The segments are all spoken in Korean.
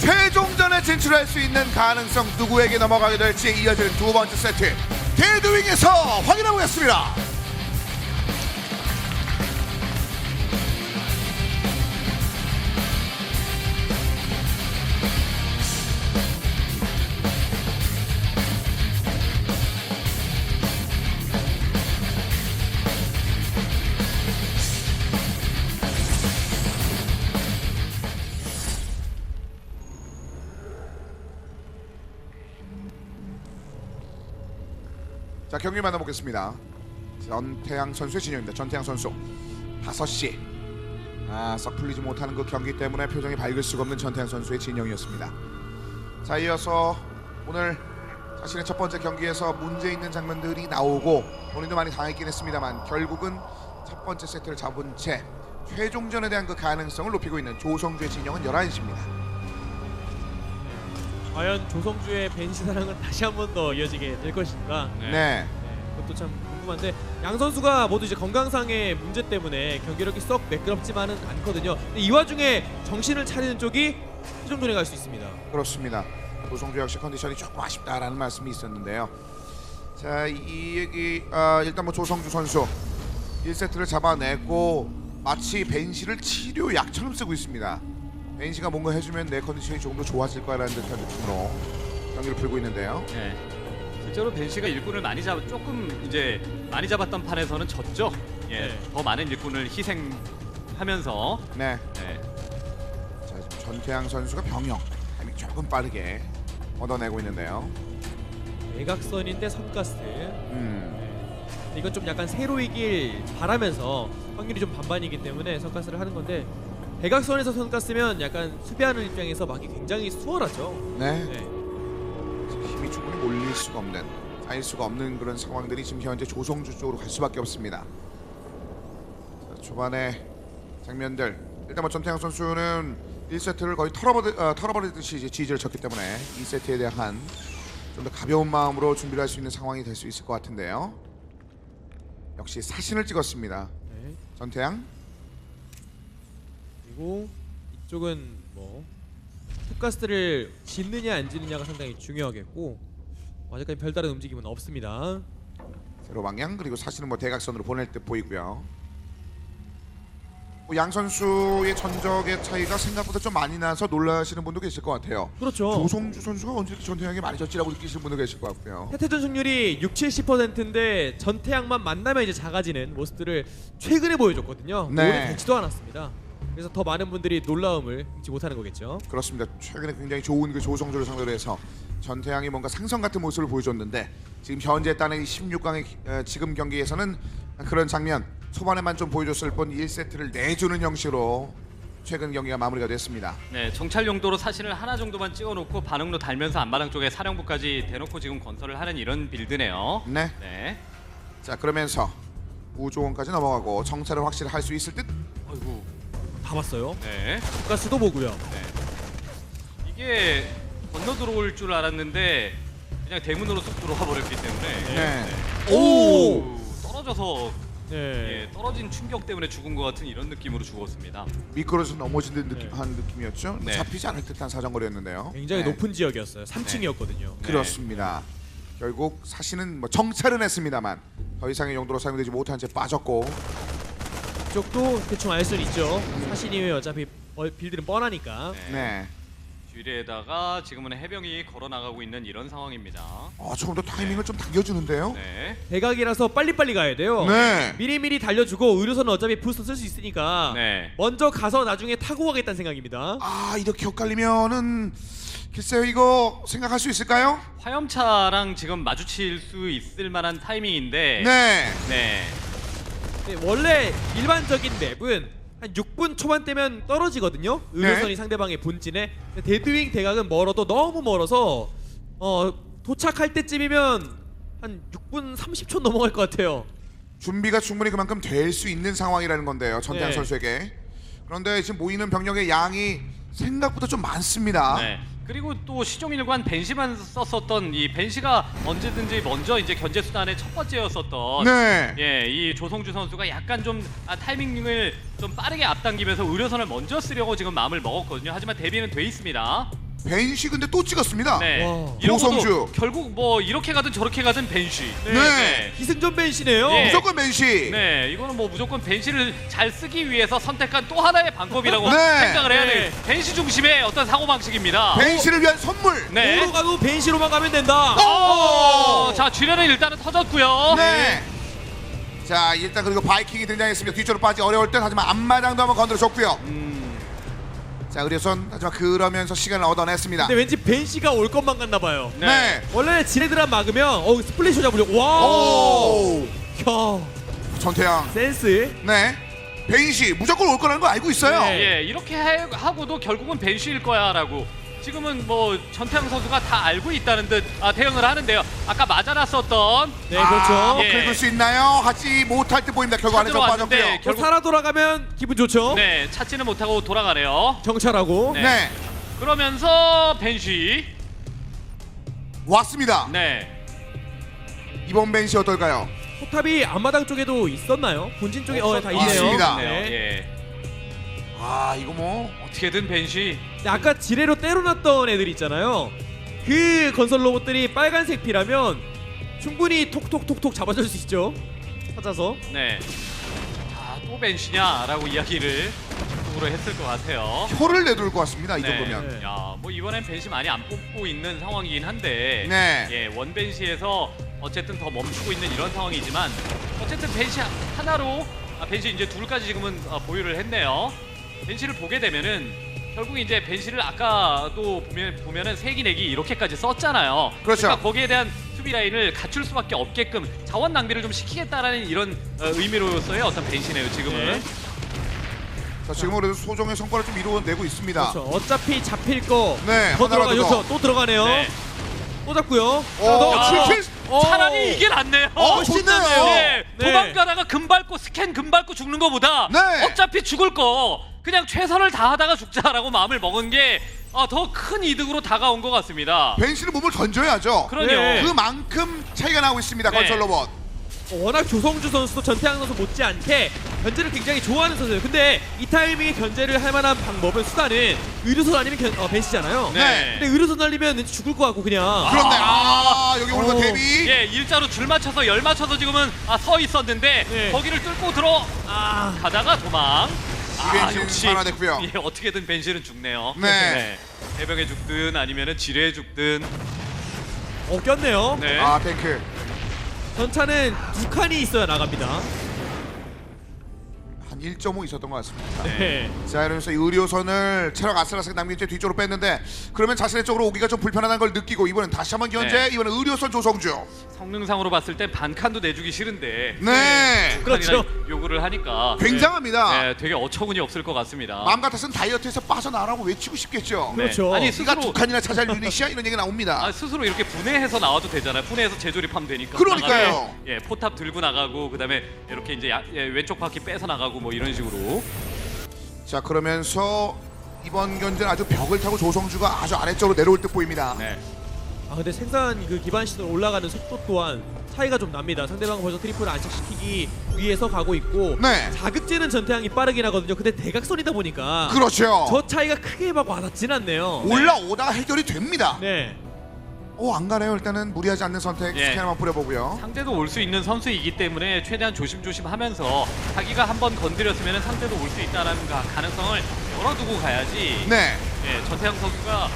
최종전에 진출할 수 있는 가능성 누구에게 넘어가게 될지 이어지는 두 번째 세트 데드윙에서 확인해 보겠습니다. 자 경기 만나보겠습니다. 전태양 선수의 진영입니다. 전태양 선수 5시 아, 썩 풀리지 못하는 그 경기 때문에 표정이 밝을 수가 없는 전태양 선수의 진영이었습니다. 자 이어서 오늘 자신의 첫 번째 경기에서 문제 있는 장면들이 나오고 본인도 많이 당했긴 했습니다만 결국은 첫 번째 세트를 잡은 채 최종전에 대한 그 가능성을 높이고 있는 조성주의 진영은 11시입니다. 과연 조성주의 벤시 사랑은 다시 한 번 더 이어지게 될 것인가? 네. 네, 그것도 참 궁금한데 양 선수가 모두 이제 건강상의 문제 때문에 경기력이 썩 매끄럽지만은 않거든요. 근데 이 와중에 정신을 차리는 쪽이 최종전에 갈 수 있습니다. 그렇습니다. 조성주 역시 컨디션이 조금 아쉽다라는 말씀이 있었는데요. 자, 이 얘기 아, 일단 뭐 조성주 선수 1세트를 잡아내고 마치 벤시를 치료 약처럼 쓰고 있습니다. 벤시가 뭔가 해주면 내 컨디션이 조금 더 좋아질 거라는 듯한 느낌으로 경기를 풀고 있는데요. 네. 실제로 벤시가 일꾼을 많이 잡 조금 이제 많이 잡았던 판에서는 졌죠. 예. 네. 더 많은 일꾼을 희생하면서 네, 네. 자 지금 전태양 선수가 병영 타이밍 조금 빠르게 얻어내고 있는데요. 외곽선인데 선가스. 음, 네. 이건 좀 약간 새로 이길 바라면서 확률이 좀 반반이기 때문에 선가스를 하는 건데 대각선에서 선가스면 약간 수비하는 입장에서 막기 굉장히 수월하죠. 네. 네. 힘이 충분히 몰릴 수가 없는 쌓일 수가 없는 그런 상황들이 지금 현재 조성주 쪽으로 갈 수밖에 없습니다. 자, 초반에 장면들 일단 뭐 전태양 선수는 1세트를 거의 털어버리, 어, 털어버리듯이 이제 지지를 쳤기 때문에 2세트에 대한 좀 더 가벼운 마음으로 준비를 할 수 있는 상황이 될 수 있을 것 같은데요. 역시 사신을 찍었습니다. 네. 전태양. 그리고 이쪽은 뭐 투가스를 짓느냐 안 짓느냐가 상당히 중요하겠고 아직까지 별다른 움직임은 없습니다. 세로 방향 그리고 사실은 뭐 대각선으로 보낼 듯 보이고요. 뭐양 선수의 전적의 차이가 생각보다 좀 많이 나서 놀라시는 분도 계실 것 같아요. 그렇죠. 조성주 선수가 언제 전태양이 많이 졌지라고 느끼시는 분도 계실 것 같고요. 태태전 승률이 6, 70%인데 전태양만 만나면 이제 작아지는 모습들을 최근에 보여줬거든요. 네. 오래 되지도 않았습니다. 그래서 더 많은 분들이 놀라움을 잊지 못하는 거겠죠. 그렇습니다. 최근에 굉장히 좋은 그 조성주를 상대로 해서 전태양이 뭔가 상성 같은 모습을 보여줬는데 지금 현재 따는 16강의 지금 경기에서는 그런 장면 초반에만 좀 보여줬을 뿐 1세트를 내주는 형식으로 최근 경기가 마무리가 됐습니다. 네, 정찰 용도로 사진을 하나 정도만 찍어놓고 반응로 달면서 안마당 쪽에 사령부까지 대놓고 지금 건설을 하는 이런 빌드네요. 네. 네. 자 그러면서 우조원까지 넘어가고 정찰을 확실히 할 수 있을 듯 아이고. 다 봤어요. 네. 투가스도 보고요. 네. 이게 건너 들어올 줄 알았는데 그냥 대문으로 쏙 들어와 버렸기 때문에 네. 오! 떨어져서 네. 예, 떨어진 충격 때문에 죽은 것 같은 이런 느낌으로 죽었습니다. 미끄러져 넘어진 듯 느낌, 네. 한 느낌이었죠. 네. 잡히지 않을 듯한 사정거리였는데요. 굉장히 네. 높은 지역이었어요. 3층이었거든요. 네. 그렇습니다. 결국 사실은 뭐 정찰은 했습니다만 더 이상의 용도로 사용되지 못한 채 빠졌고 이 쪽도 대충 알 수는 있죠. 사신이면 어차피 어, 빌드는 뻔하니까. 네. 네. 뒤에다가 지금은 해병이 걸어 나가고 있는 이런 상황입니다. 어, 조금 더 타이밍을 좀 당겨주는데요. 네. 대각이라서 빨리빨리 가야 돼요. 네. 미리미리 달려주고 의료선은 어차피 부스터 쓸 수 있으니까 네. 먼저 가서 나중에 타고 가겠다는 생각입니다. 아 이렇게 엇갈리면은 글쎄요 이거 생각할 수 있을까요? 화염차랑 지금 마주칠 수 있을 만한 타이밍인데 네. 네. 네, 원래 일반적인 맵은 한 6분 초반대면 떨어지거든요. 의료선이 네. 상대방의 본진에 데드윙 대각은 멀어도 너무 멀어서 어, 도착할 때쯤이면 한 6분 30초 넘어갈 것 같아요. 준비가 충분히 그만큼 될 수 있는 상황이라는 건데요. 전태양 네. 선수에게. 그런데 지금 모이는 병력의 양이 생각보다 좀 많습니다. 네. 그리고 또 시종일관 벤시만 썼었던 이 벤시가 언제든지 먼저 이제 견제 수단의 첫 번째였었던 네. 예, 이 조성주 선수가 약간 좀 아, 타이밍을 좀 빠르게 앞당기면서 의료선을 먼저 쓰려고 지금 마음을 먹었거든요. 하지만 대비는 돼 있습니다. 벤시 근데 또 찍었습니다. 네. 와. 고성주. 결국 뭐 이렇게 가든 저렇게 가든 벤시. 네. 기승전 벤시네요. 예. 무조건 벤시. 네, 이거는 뭐 무조건 벤시를 잘 쓰기 위해서 선택한 또 하나의 방법이라고 네. 생각을 해야 네. 돼요. 벤시 중심의 어떤 사고 방식입니다. 벤시를 위한 선물. 네. 도로 가도 벤시로만 가면 된다. 어, 자 쥐레는 일단은 터졌고요. 네. 자 일단 그리고 바이킹이 등장했습니다. 뒤쪽으로 빠지 어려울 듯 하지만 앞마당도 한번 건드려 줬고요. 음, 자 의료선 하지만 그러면서 시간을 얻어냈습니다. 근데 왠지 벤시가 올 것만 같나 봐요. 네. 네. 원래 지네드란 막으면 어 스플릿 잡으려고 와. 오. 야 전태양. 센스. 네. 벤시 무조건 올 거라는 거 알고 있어요. 네. 예, 이렇게 해- 하고도 결국은 벤시일 거야라고. 지금은 뭐 전태양 선수가 다 알고 있다는 듯 아, 대응을 하는데요. 아까 맞아놨었던 네 그렇죠. 아, 예. 긁을 수 있나요? 하지 못할 듯 보입니다. 결국 안에서 찾으러 빠졌고요. 왔는데 또 결국 살아 돌아가면 기분 좋죠. 네 찾지는 못하고 돌아가네요. 정찰하고. 네. 네. 그러면서 벤시 왔습니다. 네. 이번 벤시 어떨까요? 포탑이 앞마당 쪽에도 있었나요? 본진 쪽에 어 다 있네요. 있습니다. 네. 네. 예. 아 이거 뭐 어떻게든 벤시 근데 아까 지뢰로 때려놨던 애들 있잖아요. 그 건설 로봇들이 빨간색 피라면 충분히 톡톡톡톡 잡아줄 수 있죠. 찾아서. 네. 자, 또 벤시냐라고 이야기를 쪽으로 했을 것 같아요. 혀를 내둘 것 같습니다. 이 네. 정도면. 네. 야, 뭐 이번엔 벤시 많이 안 뽑고 있는 상황이긴 한데 네. 예, 원 벤시에서 어쨌든 더 멈추고 있는 이런 상황이지만 어쨌든 벤시 하나로 아, 벤시 이제 둘까지 지금은 어, 보유를 했네요. 벤시를 보게 되면은 결국 이제 벤시를 아까도 보면 보면은 세기 내기 이렇게까지 썼잖아요. 그렇죠. 러니까 거기에 대한 수비 라인을 갖출 수밖에 없게끔 자원 낭비를 좀 시키겠다라는 이런 어, 의미로서의 어떤 벤시네요. 지금은. 네. 자 지금은 그래도 소정의 성과를 좀 이루어내고 있습니다. 그렇죠. 어차피 잡힐 거. 네, 더 들어가. 하나라도 더. 그렇죠. 또 들어가네요. 네. 또 잡고요. 오, 더. 칠킬. 어. 차라리 이게 낫네요. 어, 좋네요. 네, 네. 도망가다가 금 밟고 스캔 금 밟고 죽는 거보다 네. 어차피 죽을 거 그냥 최선을 다하다가 죽자라고 마음을 먹은 게 더 큰 이득으로 다가온 것 같습니다. 벤시는 몸을 던져야죠. 그러요. 네. 그만큼 차이가 나고 있습니다. 네. 건설 로봇. 워낙 조성주 선수도 전태양 선수 못지않게 견제를 굉장히 좋아하는 선수예요. 근데 이 타이밍에 견제를 할 만한 방법은 수단은 의료선 아니면 견, 어, 벤시잖아요. 네. 근데 의료선 날리면 죽을 것 같고 그냥. 그런데 아, 여기 오는 거 어. 대비. 예, 일자로 줄 맞춰서 열 맞춰서 지금은 아, 서 있었는데 네. 거기를 뚫고 들어 아. 가다가 도망. 아, 벤시는 살아냈고요. 예, 어떻게든 벤시는 죽네요. 네. 해병에 죽든 아니면은 지뢰에 죽든. 어 꼈네요. 네. 아 탱크. 전차는 두 칸이 있어야 나갑니다. 한 1.5 있었던 것 같습니다. 네. 자 이러면서 이 의료선을 체력 아슬아슬 남긴 채 뒤쪽으로 뺐는데 그러면 자신의 쪽으로 오기가 좀 불편하다는 걸 느끼고 이번엔 다시 한번 견제 네. 이번엔 의료선 조성주 성능상으로 봤을 때 반칸도 내주기 싫은데 네 그렇죠. 북한이랑 요구를 하니까 굉장합니다 네, 되게 어처구니 없을 것 같습니다. 마음 같아서는 다이어트에서 빠져나라고 외치고 싶겠죠 네. 그렇죠. 아니 스스로 두 칸이나 차지할 유닛이야 이런 얘기 나옵니다 아, 스스로 이렇게 분해해서 나와도 되잖아요. 분해해서 재조립하면 되니까. 그러니까요. 나가서, 예, 포탑 들고 나가고 그다음에 이렇게 이제 야- 예, 왼쪽 바퀴 빼서 나가고 뭐 이런 식으로. 자 그러면서 이번 견제는 아주 벽을 타고 조성주가 아주 아래쪽으로 내려올 듯 보입니다 네. 아 근데 생산 그 기반 시설 올라가는 속도 또한 차이가 좀 납니다. 상대방 벌써 트리플 안착시키기 위해서 가고 있고 네. 자극제는 전태양이 빠르긴 하거든요. 근데 대각선이다 보니까 그렇죠 저 차이가 크게 막 와닿진 않네요. 올라오다가 해결이 됩니다 네. 어안 가네요 일단은 무리하지 않는 선택 예. 스캔 한번 뿌려보고요 상대도 올 수 있는 선수이기 때문에 최대한 조심조심 하면서 자기가 한번 건드렸으면 상대도 올 수 있다는 가- 가능성을 열어두고 가야지. 네 예, 전태양 선수가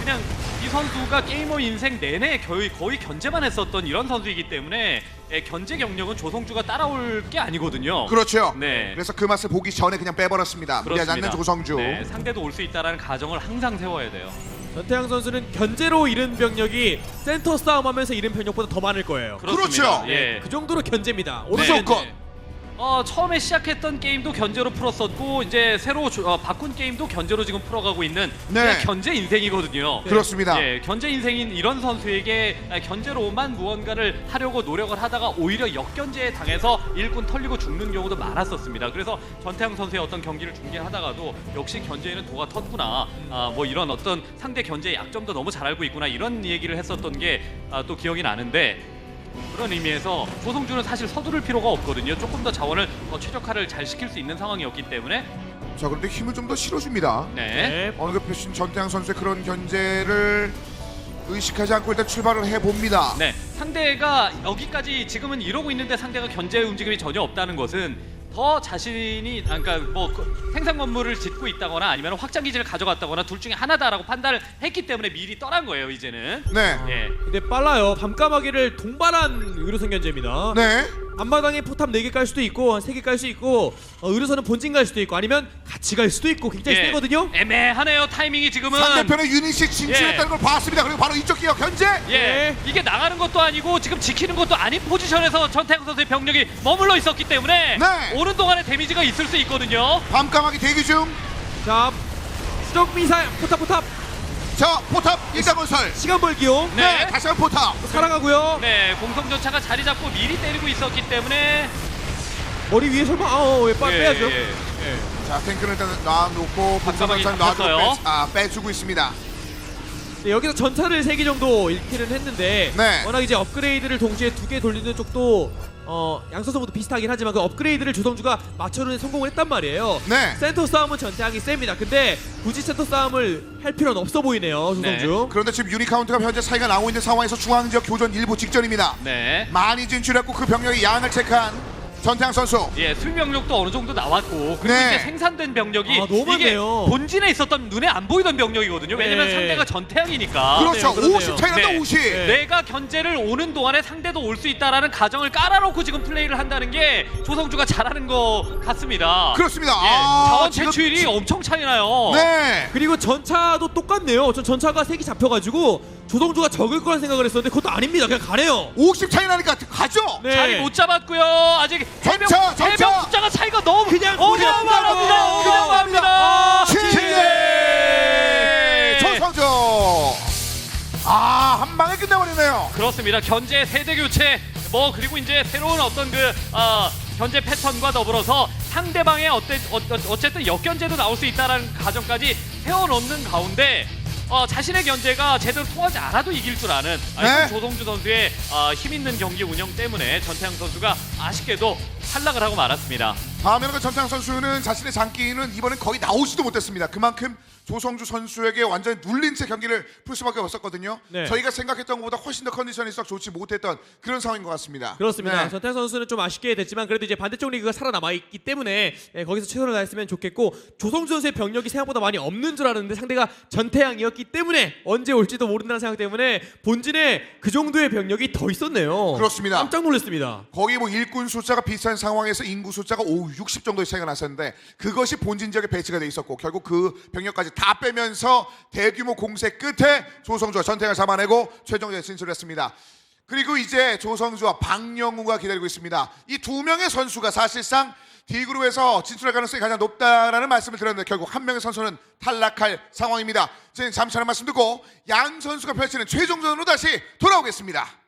그냥 이 선수가 게이머 인생 내내 거의, 거의 견제만 했었던 이런 선수이기 때문에 예, 견제 경력은 조성주가 따라올 게 아니거든요. 그렇죠 네. 그래서 그 맛을 보기 전에 그냥 빼버렸습니다 무리하지 않는 조성주 네, 상대도 올 수 있다라는 가정을 항상 세워야 돼요. 전태양 선수는 견제로 잃은 병력이 센터 싸움하면서 잃은 병력보다 더 많을 거예요. 그렇습니다. 그렇죠. 예. 그 정도로 견제입니다. 네, 오른쪽 무조건. 네. 어, 처음에 시작했던 게임도 견제로 풀었었고 이제 새로 조- 어, 바꾼 게임도 견제로 지금 풀어가고 있는 네. 견제 인생이거든요. 그렇습니다 예, 견제 인생인 이런 선수에게 아, 견제로만 무언가를 하려고 노력을 하다가 오히려 역견제에 당해서 일꾼 털리고 죽는 경우도 많았었습니다. 그래서 전태양 선수의 어떤 경기를 중계하다가도 역시 견제에는 도가 텄구나. 아, 뭐 이런 어떤 상대 견제의 약점도 너무 잘 알고 있구나. 이런 얘기를 했었던 게또 기억이 나는데 그런 의미에서 조성주는 사실 서두를 필요가 없거든요. 조금 더 자원을 더 최적화를 잘 시킬 수 있는 상황이었기 때문에 자 그런데 힘을 좀 더 실어줍니다. 네. 네. 어느 그 표신 전태양 선수의 그런 견제를 의식하지 않고 일단 출발을 해봅니다. 네, 상대가 여기까지 지금은 이러고 있는데 상대가 견제 움직임이 전혀 없다는 것은 더 자신이 아, 그러니까 뭐그 생산 건물을 짓고 있다거나 아니면 확장 기지를 가져갔다거나 둘 중에 하나다라고 판단을 했기 때문에 미리 떠난 거예요 이제는. 네. 예. 근데 빨라요. 밤까마귀를 동반한 의료선 견제입니다. 네. 앞마당에 포탑 4개 깔 수도 있고 3개 깔 수 있고 어, 의료선은 본진 갈 수도 있고 아니면 같이 갈 수도 있고 굉장히 예. 세거든요. 애매하네요 타이밍이 지금은. 상대편의 유닛이 진출했다는 예. 걸 봤습니다. 그리고 바로 이쪽 기어 견제. 예, 네. 이게 나가는 것도 아니고 지금 지키는 것도 아닌 포지션에서 전태양 선수의 병력이 머물러 있었기 때문에 네. 오는 동안에 데미지가 있을 수 있거든요. 밤까마귀 대기 중. 자, 수적 미사일 포탑 포탑 자 포탑 일단 건설. 시간 벌기용 네. 네. 다시 한 번 포탑. 살아가고요. 네, 공성전차가 자리 잡고 미리 때리고 있었기 때문에 머리 위에 설마 아왜 예, 빼야죠? 예. 자 탱크를 일단 놔놓고 분사전차 놔두고. 빼, 아, 빼주고 있습니다. 네, 여기서 전차를 3개 정도 잃기는 했는데 네. 워낙 이제 업그레이드를 동시에 두 개 돌리는 쪽도 어, 양서성도 비슷하긴 하지만 그 업그레이드를 조성주가 맞춰주는 성공을 했단 말이에요. 네. 센터 싸움은 전태양이 셉니다. 근데 굳이 센터 싸움을 할 필요는 없어 보이네요, 조성주. 그런데 지금 유니 카운트가 현재 차이가 나고 있는 상황에서 중앙 지역 교전 일부 직전입니다. 네. 많이 진출했고 그 병력의 양을 체크한 전태양 선수. 예, 수비병력도 어느 정도 나왔고 그리고 네. 이제 생산된 병력이 아, 너무 이게 많네요. 본진에 있었던 눈에 안 보이던 병력이거든요. 왜냐면 네. 상대가 전태양이니까. 그렇죠. 그러네요. 50 차이 난다 네. 50. 네. 내가 견제를 오는 동안에 상대도 올 수 있다라는 가정을 깔아놓고 지금 플레이를 한다는 게 조성주가 잘하는 것 같습니다. 그렇습니다. 예, 아, 자원 지금- 채취율이 엄청 차이나요. 네. 그리고 전차도 똑같네요. 전 전차가 색이 잡혀가지고 조성주가 적을 거란 생각을 했었는데 그것도 아닙니다. 그냥 가네요. 50 차이 나니까 가죠. 네. 자리 못 잡았고요. 아직 해병! 해병 숫자가 차이가 너무 그냥 어마어마합니다. 그냥 갑니다. 칠레 조성조. 아, 한 방에 끝내버리네요. 그렇습니다. 견제 세대 교체 뭐 그리고 이제 새로운 어떤 그 아, 견제 패턴과 더불어서 상대방의 어때, 어, 어쨌든 역견제도 나올 수 있다라는 가정까지 세워놓는 가운데 어, 자신의 견제가 제대로 통하지 않아도 이길 줄 아는 아, 네. 조성주 선수의 아, 힘 있는 경기 운영 때문에 전태양 선수가 아쉽게도 탈락을 하고 말았습니다. 다음에는 그 전태양 선수는 자신의 장기는 이번엔 거의 나오지도 못했습니다. 그만큼 조성주 선수에게 완전히 눌린 채 경기를 풀 수밖에 없었거든요. 네. 저희가 생각했던 것보다 훨씬 더 컨디션이 썩 좋지 못했던 그런 상황인 것 같습니다. 그렇습니다. 네. 전태양 선수는 좀 아쉽게 됐지만 그래도 이제 반대쪽 리그가 살아남아 있기 때문에 예, 거기서 최선을 다했으면 좋겠고 조성주 선수의 병력이 생각보다 많이 없는 줄 알았는데 상대가 전태양이었기 때문에 언제 올지도 모른다는 생각 때문에 본진에 그 정도의 병력이 더 있었네요. 그렇습니다. 깜짝 놀랐습니다. 거기 뭐 일꾼 숫자가 비슷한 상황에서 인구 숫자가 오60 정도의 차이가 났었는데 그것이 본진 지역에 배치가 돼 있었고 결국 그 병력까지 다 빼면서 대규모 공세 끝에 조성주와 전태양을 잡아내고 최종전에 진출했습니다. 그리고 이제 조성주와 박영우가 기다리고 있습니다. 이 두 명의 선수가 사실상 D그룹에서 진출할 가능성이 가장 높다라는 말씀을 드렸는데 결국 한 명의 선수는 탈락할 상황입니다. 저희는 잠시 한 말씀 듣고 양 선수가 펼치는 최종전으로 다시 돌아오겠습니다.